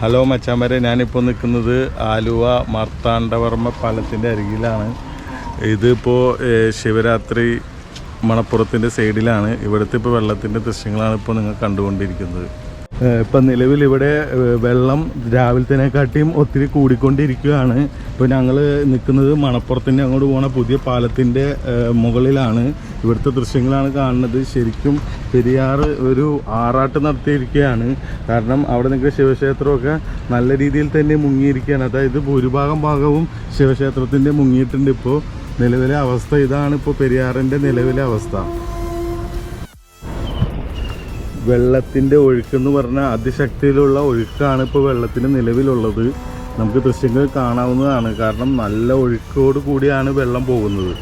Hello മച്ചാമ്പരെ ഞാനിപ്പോൾ നിൽക്കുന്നത് ആലുവ മാർത്താണ്ഡവർമ്മ പാലത്തിന്റെ അരികിലാണ്. ഇതിപ്പോൾ ശിവരാത്രി മണപ്പുറത്തിന്റെ സൈഡിലാണ്. ഇവിടുത്തെ ഇപ്പോൾ വെള്ളത്തിന്റെ ദൃശ്യങ്ങളാണ് ഇപ്പോൾ നിങ്ങൾ കണ്ടുകൊണ്ടിരിക്കുന്നത്. ഇപ്പം നിലവിൽ ഇവിടെ വെള്ളം രാവിലത്തേനെക്കാട്ടിയും ഒത്തിരി കൂടിക്കൊണ്ടിരിക്കുകയാണ്. ഇപ്പോൾ ഞങ്ങൾ നിൽക്കുന്നത് മണപ്പുറത്തിന്റെ അങ്ങോട്ട് പോണ പുതിയ പാലത്തിന്റെ മുകളിലാണ്. ഇവിടുത്തെ ദൃശ്യങ്ങളാണ് കാണുന്നത്. ശരിക്കും പെരിയാർ ഒരു ആറാട്ട് നടത്തിയിരിക്കുകയാണ്. കാരണം അവിടെ നിൽക്കുന്ന ശിവക്ഷേത്രമൊക്കെ നല്ല രീതിയിൽ തന്നെ മുങ്ങിയിരിക്കുകയാണ്. അതായത് ഭൂരിഭാഗം ഭാഗവും ശിവക്ഷേത്രത്തിന്റെ മുങ്ങിയിട്ടുണ്ട് ഇപ്പോൾ. നിലവിലെ അവസ്ഥ ഇതാണ് ഇപ്പോൾ പെരിയാറിന്റെ നിലവിലെ അവസ്ഥ. വെള്ളത്തിന്റെ ഒഴുക്കെന്ന് പറഞ്ഞാൽ അതിശക്തിയിലുള്ള ഒഴുക്കാണ് ഇപ്പോൾ വെള്ളത്തിന് നിലവിലുള്ളത്. നമുക്ക് ദൃശ്യങ്ങൾ കാണാവുന്നതാണ്. കാരണം നല്ല ഒഴുക്കോട് കൂടിയാണ് വെള്ളം പോകുന്നത്.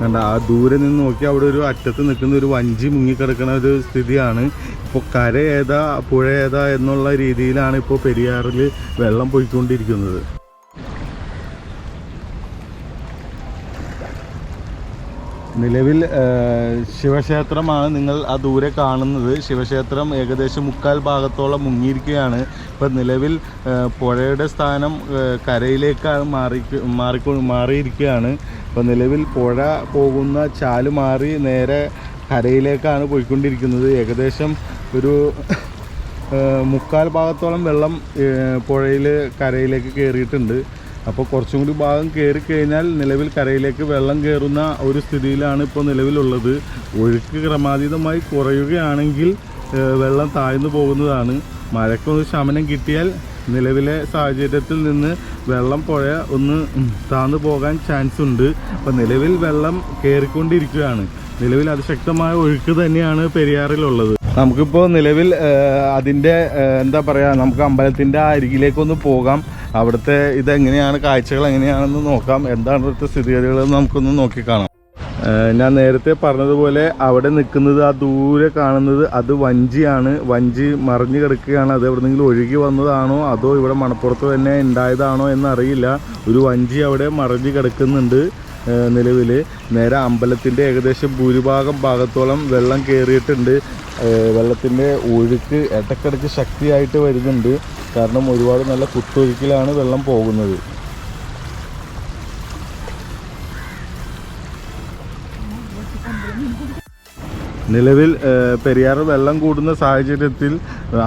കണ്ട ആ ദൂരെ നിന്ന് നോക്കി അവിടെ ഒരു അറ്റത്ത് നിൽക്കുന്ന ഒരു വഞ്ചി മുങ്ങിക്കിടക്കുന്ന ഒരു സ്ഥിതിയാണ്. ഇപ്പോൾ കര ഏതാ പുഴ ഏതാ എന്നുള്ള രീതിയിലാണ് ഇപ്പോൾ പെരിയാറിൽ വെള്ളം പോയിക്കൊണ്ടിരിക്കുന്നത്. നിലവിൽ ശിവക്ഷേത്രമാണ് നിങ്ങൾ ആ ദൂരെ കാണുന്നത്. ശിവക്ഷേത്രം ഏകദേശം മുക്കാൽ ഭാഗത്തോളം മുങ്ങിയിരിക്കുകയാണ്. ഇപ്പം നിലവിൽ പുഴയുടെ സ്ഥാനം കരയിലേക്കാണ് മാറി മാറിക്കൊ മാറിയിരിക്കുകയാണ്. ഇപ്പം നിലവിൽ പുഴ പോകുന്ന ചാൽ മാറി നേരെ കരയിലേക്കാണ് പോയിക്കൊണ്ടിരിക്കുന്നത്. ഏകദേശം ഒരു മുക്കാൽ ഭാഗത്തോളം വെള്ളം പുഴയിൽ കരയിലേക്ക് കയറിയിട്ടുണ്ട് അപ്പോൾ കുറച്ചും കൂടി ഭാഗം കയറി കഴിഞ്ഞാൽ നിലവിൽ കരയിലേക്ക് വെള്ളം കയറുന്ന ഒരു സ്ഥിതിയിലാണ് ഇപ്പോൾ നിലവിലുള്ളത്. ഒഴുക്ക് ക്രമാതീതമായി കുറയുകയാണെങ്കിൽ വെള്ളം താഴ്ന്നു പോകുന്നതാണ്. മഴയ്ക്കൊന്ന് ശമനം കിട്ടിയാൽ നിലവിലെ സാഹചര്യത്തിൽ നിന്ന് വെള്ളം പുഴ ഒന്ന് താന്നു പോകാൻ ചാൻസ് ഉണ്ട്. അപ്പോൾ നിലവിൽ വെള്ളം കയറിക്കൊണ്ടിരിക്കുകയാണ്. നിലവിൽ അതിശക്തമായ ഒഴുക്ക് തന്നെയാണ് പെരിയാറിലുള്ളത്. നമുക്കിപ്പോൾ നിലവിൽ അതിന്റെ എന്താ പറയുക നമുക്ക് അമ്പലത്തിന്റെ അരികിലേക്കൊന്ന് പോകാം. അവിടുത്തെ ഇതെങ്ങനെയാണ് കാഴ്ചകൾ എങ്ങനെയാണെന്ന് നോക്കാം. എന്താണ് ഇവിടുത്തെ സ്ഥിതിഗതികളെന്ന് നമുക്കൊന്ന് നോക്കി കാണാം. ഞാൻ നേരത്തെ പറഞ്ഞതുപോലെ അവിടെ നിൽക്കുന്നത് ആ ദൂരെ കാണുന്നത് അത് വഞ്ചിയാണ്. വഞ്ചി മറിഞ്ഞു കിടക്കുകയാണ്. അത് എവിടെന്നെങ്കിലും ഒഴുകി വന്നതാണോ അതോ ഇവിടെ മണപ്പുറത്ത് തന്നെ ഉണ്ടായതാണോ എന്നറിയില്ല. ഒരു വഞ്ചി അവിടെ മറിഞ്ഞു കിടക്കുന്നുണ്ട്. നിലവിൽ നേരെ അമ്പലത്തിന്റെ ഏകദേശം ഭൂരിഭാഗം ഭാഗത്തോളം വെള്ളം കയറിയിട്ടുണ്ട് വെള്ളത്തിന്റെ ഒഴുക്ക് ഇടയ്ക്കിടയ്ക്ക് ശക്തിയായിട്ട് വരുന്നുണ്ട്. കാരണം ഒരുപാട് നല്ല കുത്തൊഴുക്കിലാണ് വെള്ളം പോകുന്നത്. നിലവിൽ പെരിയാർ വെള്ളം കൂടുന്ന സാഹചര്യത്തിൽ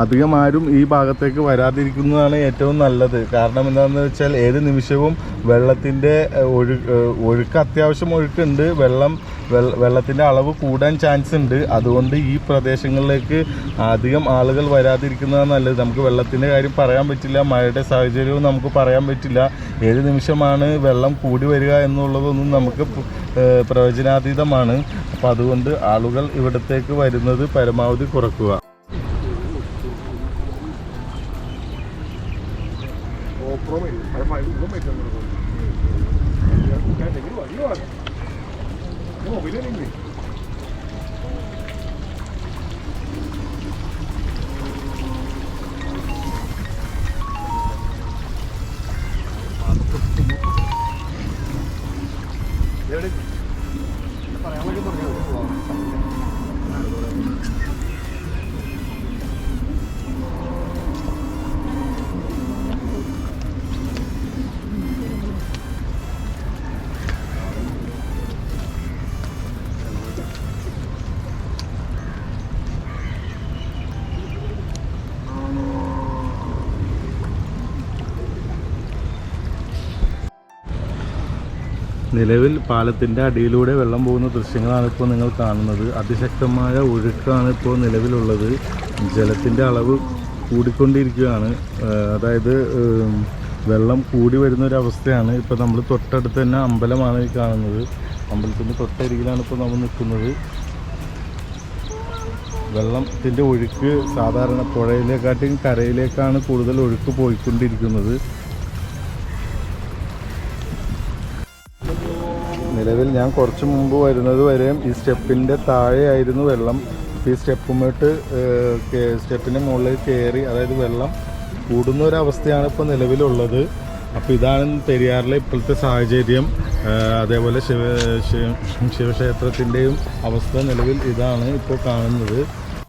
അധികം ആരും ഈ ഭാഗത്തേക്ക് വരാതിരിക്കുന്നതാണ് ഏറ്റവും നല്ലത്. കാരണം എന്താണെന്ന് വെച്ചാൽ ഏത് നിമിഷവും വെള്ളത്തിന്റെ ഒഴു ഒഴുക്ക് അത്യാവശ്യം ഒഴുക്കുണ്ട്. വെള്ള- വെള്ളത്തിന്റെ അളവ് കൂടാൻ ചാൻസ് ഉണ്ട്. അതുകൊണ്ട് ഈ പ്രദേശങ്ങളിലേക്ക് അധികം ആളുകൾ വരാതിരിക്കുന്നതാണ് നല്ലത്. നമുക്ക് വെള്ളത്തിന്റെ കാര്യം പറയാൻ പറ്റില്ല. മഴയുടെ സാഹചര്യവും നമുക്ക് പറയാൻ പറ്റില്ല. ഏത് നിമിഷമാണ് വെള്ളം കൂടി വരിക എന്നുള്ളതൊന്നും നമുക്ക് പ്രവചനാതീതമാണ്. അപ്പോൾ അതുകൊണ്ട് ആളുകൾ ഇവിടത്തേക്ക് വരുന്നത് പരമാവധി കുറക്കുക. comprometer, para mais, não me entendo. Eu quero ter que ir lá, ir lá. Não, vira ninguém. There it is. നിലവിൽ പാലത്തിന്റെ അടിയിലൂടെ വെള്ളം പോകുന്ന ദൃശ്യങ്ങളാണ് ഇപ്പോൾ നിങ്ങൾ കാണുന്നത്. അതിശക്തമായ ഒഴുക്കാണ് ഇപ്പോൾ നിലവിലുള്ളത്. ജലത്തിന്റെ അളവ് കൂടിക്കൊണ്ടിരിക്കുകയാണ്. അതായത് വെള്ളം കൂടി വരുന്ന ഒരു അവസ്ഥയാണ് ഇപ്പോൾ നമ്മൾ തൊട്ടടുത്ത് തന്നെ അമ്പലമാണ് ഈ കാണുന്നത്. അമ്പലത്തിന്റെ തൊട്ടരികിലാണ് ഇപ്പോൾ നമ്മൾ നിൽക്കുന്നത്. വെള്ളത്തിന്റെ ഒഴുക്ക് സാധാരണ പുഴയിലേക്കാട്ടിയും കരയിലേക്കാണ് കൂടുതൽ ഒഴുക്ക് പോയിക്കൊണ്ടിരിക്കുന്നത്. നിലവിൽ ഞാൻ കുറച്ച് മുമ്പ് വരുന്നത് വരെയും ഈ സ്റ്റെപ്പിന്റെ താഴെയായിരുന്നു വെള്ളം. ഈ സ്റ്റെപ്പുമായിട്ട് സ്റ്റെപ്പിന്റെ മുകളിൽ കയറി അതായത് വെള്ളം കൂടുന്ന ഒരവസ്ഥയാണ് ഇപ്പോൾ നിലവിലുള്ളത്. അപ്പോൾ ഇതാണ് പെരിയാറിലെ ഇപ്പോഴത്തെ സാഹചര്യം. അതേപോലെ ശിവ ശിവ- ശിവക്ഷേത്രത്തിന്റെയും അവസ്ഥ നിലവിൽ ഇതാണ് ഇപ്പോൾ കാണുന്നത്.